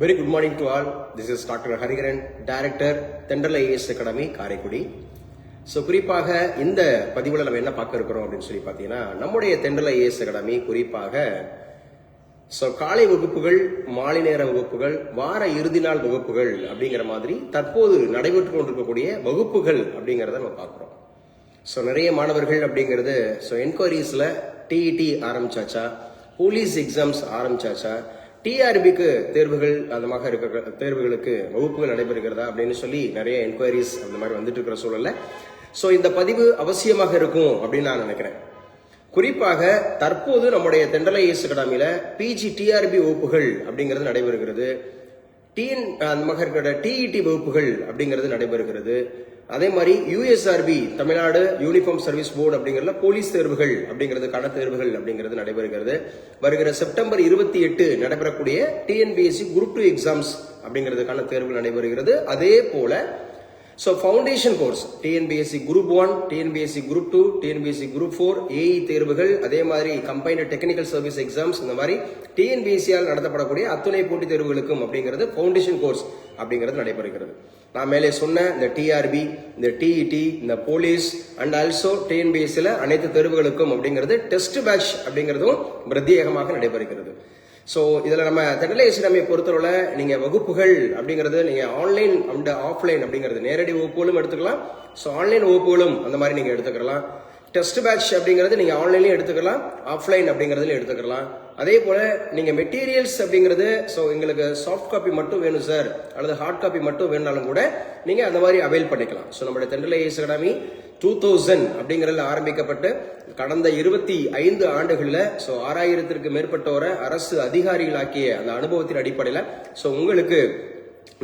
Very good morning to all this is doctor Hariharan director Thendral IAS academy Karaikudi so குறிப்பாக இந்த பதிவில் நம்ம என்ன பார்க்க இருக்கிறோம் அப்படின்னு சொல்லி பார்த்தீங்கன்னா நம்முடைய தெண்டல் ஐஏஎஸ் அகாடமி குறிப்பாக ஸோ காலை வகுப்புகள் மாலை நேர வகுப்புகள் வார இறுதி நாள் வகுப்புகள் அப்படிங்கிற மாதிரி தற்போது நடைபெற்று கொண்டிருக்கக்கூடிய வகுப்புகள் அப்படிங்கிறத நம்ம பார்க்குறோம். ஸோ நிறைய மாணவர்கள் அப்படிங்கிறது ஸோ என்கொயரிஸில் டிஇடி ஆரம்பிச்சாச்சா போலீஸ் எக்ஸாம்ஸ் ஆரம்பிச்சாச்சா டிஆர்பிக்கு தேர்வுகள் அதமாக இருக்க தேர்வுகளுக்கு வகுப்புகள் நடைபெறுகிறதா அப்படின்னு சொல்லி நிறைய என்கொயரிஸ் அந்த மாதிரி வந்துட்டு இருக்கிற சூழல்ல. ஸோ இந்த பதிவு அவசியமாக இருக்கும் அப்படின்னு நான் நினைக்கிறேன். குறிப்பாக தற்போது நம்முடைய தெண்டலை இயேசு அகாடமியில பிஜி டிஆர்பி வகுப்புகள் அப்படிங்கிறது நடைபெறுகிறது. டிஎன் அந்த மாதிரி இருக்கிற டிஇடி வகுப்புகள் அப்படிங்கிறது நடைபெறுகிறது. அதே மாதிரி USRB Tamil Nadu uniform service board அப்படிங்கிறதுல போலீஸ் தேர்வுகள் அப்படிங்கிறதுக்கான தேர்வுகள் அப்படிங்கிறது நடைபெறுகிறது. வருகிற செப்டம்பர் இருபத்தி எட்டு நடைபெறக்கூடிய டிஎன்பிஎஸ்சி குரூப் டூ எக்ஸாம்ஸ் அப்படிங்கிறதுக்கான தேர்வுகள் நடைபெறுகிறது. அதே போல so foundation course TNPSC group one TNPSC group two TNPSC group four AE தேர்வுகள் அதே மாதிரி கம்பைன்டு டெக்னிக்கல் சர்வீஸ் எக்ஸாம்ஸ் இந்த மாதிரி டிஎன்பிஎஸ்சியால் நடத்தப்படக்கூடிய அத்துணை போட்டித் தேர்வுகளுக்கும் அப்படிங்கிறது ஃபவுண்டேஷன் கோர்ஸ் அப்படிங்கிறது நடைபெறுகிறது. நான் மேலே சொன்ன இந்த டிஆர்பி இந்த டிஇடி இந்த போலீஸ் அண்ட் ஆல்சோ டிஎன்பிஎஸ்சியில் அனைத்து தேர்வுகளுக்கும் அப்படிங்கிறது டெஸ்ட் பேட்ச் அப்படிங்கிறதும் பிரத்யேகமாக நடைபெறுகிறது. ஸோ இதில் நம்ம தென்னலை இஸ்லாமியை பொறுத்தவரை நீங்கள் வகுப்புகள் அப்படிங்கிறது நீங்கள் ஆன்லைன் அண்ட் ஆஃப்லைன் அப்படிங்கிறது நேரடி வகுப்புகளும் எடுத்துக்கலாம். ஸோ ஆன்லைன் வகுப்புகளும் அந்த மாதிரி நீங்கள் எடுத்துக்கலாம். டெஸ்ட் பேட்ச் அப்படிங்கிறது நீங்கள் ஆன்லைன்லேயும் எடுத்துக்கலாம். ஆஃப்லைன் அப்படிங்கிறதுலையும் எடுத்துக்கலாம். அதே போல் நீங்கள் மெட்டீரியல்ஸ் அப்படிங்கிறது ஸோ எங்களுக்கு சாஃப்ட் காப்பி மட்டும் வேணும் சார் அல்லது ஹார்ட் காப்பி மட்டும் வேணுனாலும் கூட நீங்கள் அந்த மாதிரி அவைல் பண்ணிக்கலாம். ஸோ நம்மளுடைய தென்றலை ஏஸ் அகாடமி டூ தௌசண்ட் அப்படிங்கிறதுல ஆரம்பிக்கப்பட்டு கடந்த இருபத்தி ஐந்து ஆண்டுகளில் ஸோ ஆறாயிரத்திற்கு மேற்பட்டோரை அரசு அதிகாரிகளாக்கிய அந்த அனுபவத்தின் அடிப்படையில் ஸோ உங்களுக்கு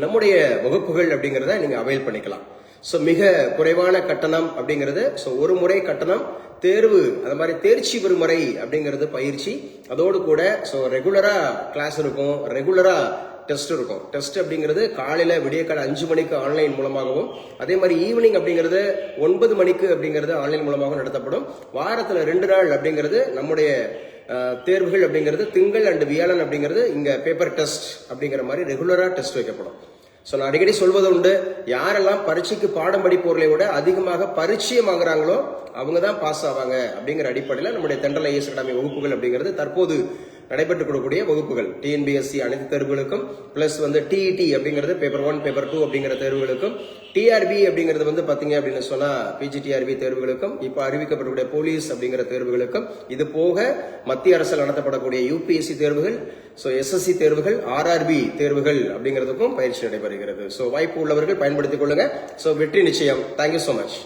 நம்முடைய வகுப்புகள் அப்படிங்கிறத நீங்கள் அவைல் பண்ணிக்கலாம். ஸோ மிக குறைவான கட்டணம் அப்படிங்கிறது ஸோ ஒரு முறை கட்டணம் தேர்வு அந்த மாதிரி தேர்ச்சி பெறும் முறை அப்படிங்கிறது பயிற்சி. அதோடு கூட ஸோ ரெகுலராக கிளாஸ் இருக்கும் ரெகுலராக டெஸ்ட் இருக்கும். டெஸ்ட் அப்படிங்கிறது காலையில விடியக்கால அஞ்சு மணிக்கு ஆன்லைன் மூலமாகவும் அதே மாதிரி ஈவினிங் அப்படிங்கிறது ஒன்பது மணிக்கு அப்படிங்கிறது ஆன்லைன் மூலமாகவும் நடத்தப்படும். வாரத்தில் ரெண்டு நாள் அப்படிங்கிறது நம்முடைய தேர்வுகள் அப்படிங்கிறது திங்கள் அண்ட் வியாழன் அப்படிங்கிறது இங்கே பேப்பர் டெஸ்ட் அப்படிங்கிற மாதிரி ரெகுலராக டெஸ்ட் வைக்கப்படும். ஸோ நான் அடிக்கடி சொல்வது உண்டு யாரெல்லாம் பரீட்சைக்கு பாடம் படிப்பவர்களை விட அதிகமாக பரிச்சயம் வாங்குறாங்களோ அவங்க தான் பாஸ் ஆவாங்க அப்படிங்கிற அடிப்படையில் நம்முடைய தென்றல் ஐஎஸ் அகாடமி வகுப்புகள் அப்படிங்கிறது தற்போது நடைபெற்றுக் கொடுக்கக்கூடிய வகுப்புகள். டிஎன்பிஎஸ்சி அனைத்து தேர்வுகளுக்கும் பிளஸ் வந்து டிஇடி அப்படிங்கிறது பேப்பர் ஒன் பேப்பர் டூ அப்படிங்கிற தேர்வுகளுக்கும் டிஆர்பி அப்படிங்கிறது வந்து பாத்தீங்க அப்படின்னு சொன்னா பிஜிடிஆர்பி தேர்வுகளுக்கும் இப்போ அறிவிக்கப்படக்கூடிய போலீஸ் அப்படிங்கிற தேர்வுகளுக்கும் இது போக மத்திய அரசால் நடத்தப்படக்கூடிய யூபிஎஸ்சி தேர்வுகள் ஸோ எஸ்எஸ்சி தேர்வுகள் ஆர்ஆர்பி தேர்வுகள் அப்படிங்கிறதுக்கும் பயிற்சி நடைபெறுகிறது. ஸோ வாய்ப்பு உள்ளவர்கள் பயன்படுத்திக் கொள்ளுங்க. ஸோ வெற்றி நிச்சயம். Thank you so much